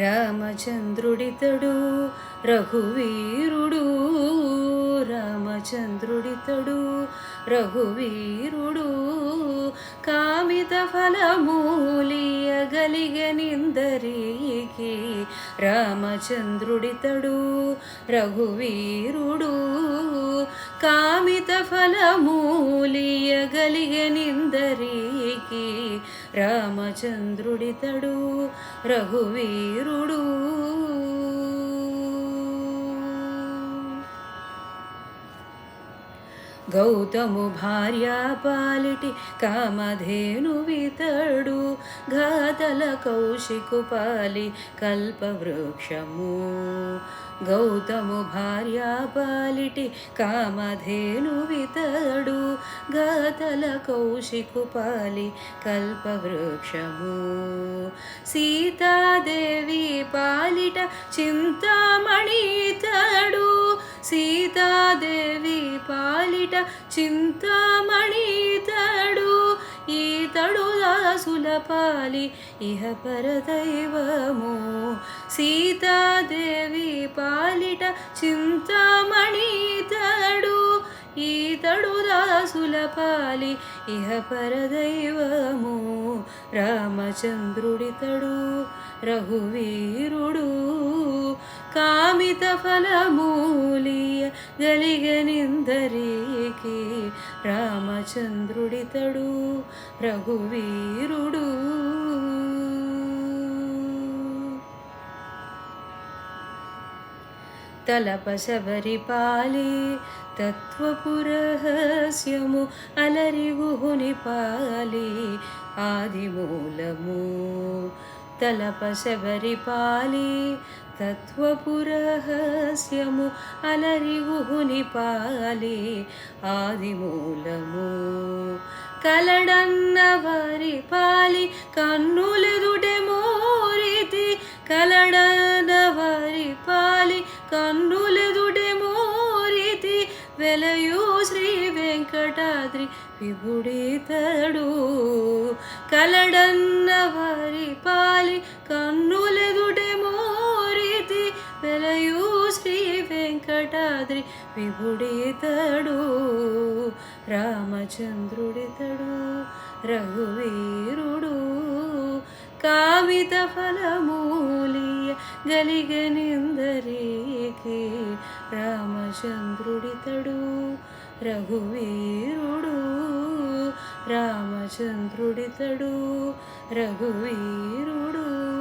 రామచంద్రుడితడు రఘువీరుడు. రామచంద్రుడితడు రఘువీరుడు. కామిత ఫలమూలియగలిగనిందరికి రామచంద్రుడితడు రఘువీరుడు. కామిత ఫలమూలియగలిగనిందరికి రామచంద్రుడితడు రఘువీరుడు. గౌతము భార్య పాలిటి కామధేను వితడు ఘాతల కౌశికు పాలి కల్పవృక్షము. గౌతము భార్య పాలిటి కామధేను వితడు ఘాతల కౌశికు పాలి కల్పవృక్షము. సీతాదేవి పాలిట చింతా పాలిట చింతామణి తడు ఈతడు దాసుల పాలి ఇహ పరదైవము. సీతాదేవి పాలిట చింతామణి తడు ఈతడు దాసుల పాలి ఇహ పరదైవము. రామచంద్రుడితడు రఘువీరుడు కామిత ఫలమూలియ గలిగనిందరికి రామచంద్రుడితడు రఘువీరుడు తలప శబరిపాలి తత్వపురహస్యము అలరిగుహుని పాలి ఆదిమూలము తలప శబరిపాలి తత్వపురహస్యము అలరిగుహుని పాలే ఆదిమూలము కలడన్న వారి పాలి కన్నులెదుటే మోరితి కలడన్న వారి పాలి కన్నులెదుటే మోరితి వెలయు శ్రీ వెంకటాద్రి విభుడితడు కలడన్న వెంకటాద్రి విభుడితడు రామచంద్రుడితడు రఘువీరుడు. కావిత ఫలమూలియ గలిగనిందరికి రామచంద్రుడితడు రఘువీరుడు. రామచంద్రుడితడు రఘువీరుడు.